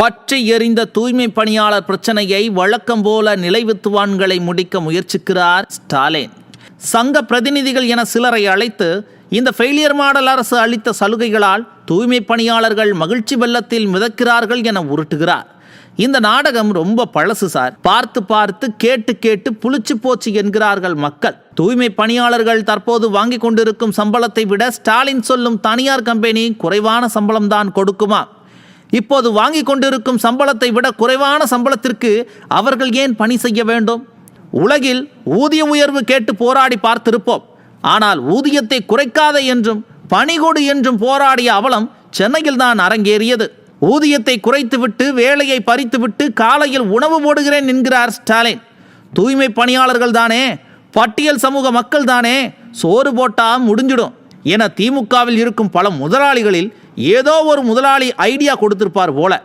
பற்றி எறிந்த தூய்மை பணியாளர் பிரச்சனையை வழக்கம் போல நிலைவித்துவான்களை முடிக்க முயற்சிக்கிறார் ஸ்டாலின். சங்க பிரதிநிதிகள் என சிலரை அழைத்து இந்த ஃபெயிலியர் மாடல் அரசு அளித்த சலுகைகளால் தூய்மை பணியாளர்கள் மகிழ்ச்சி வெள்ளத்தில் மிதக்கிறார்கள் என உருட்டுகிறார். இந்த நாடகம் ரொம்ப பழசு சார். பார்த்து பார்த்து கேட்டு கேட்டு புளிச்சு போச்சு என்கிறார்கள் மக்கள். தூய்மை பணியாளர்கள் தற்போது வாங்கி கொண்டிருக்கும் சம்பளத்தை விட ஸ்டாலின் சொல்லும் தனியார் கம்பெனி குறைவான சம்பளம் தான் கொடுக்குமா? இப்போது வாங்கி கொண்டிருக்கும் சம்பளத்தை விட குறைவான சம்பளத்திற்கு அவர்கள் ஏன் பணி செய்ய வேண்டும்? உலகில் ஊதிய உயர்வு கேட்டு போராடி பார்த்திருப்போம். ஆனால் ஊதியத்தை குறைக்காத என்றும் பணிகொடு என்றும் போராடிய அவலம் சென்னையில் தான் அரங்கேறியது. ஊதியத்தை குறைத்துவிட்டு வேலையை பறித்துவிட்டு காலையில் உணவு போடுகிறேன் என்கிறார் ஸ்டாலின். தூய்மை பணியாளர்கள் தானே பட்டியல் சமூக மக்கள் தானே சோறு போட்டா முடிஞ்சிடும். என திமுகவில் இருக்கும் பல முதலாளிகளில் ஏதோ ஒரு முதலாளி ஐடியா கொடுத்துருப்பார் போல.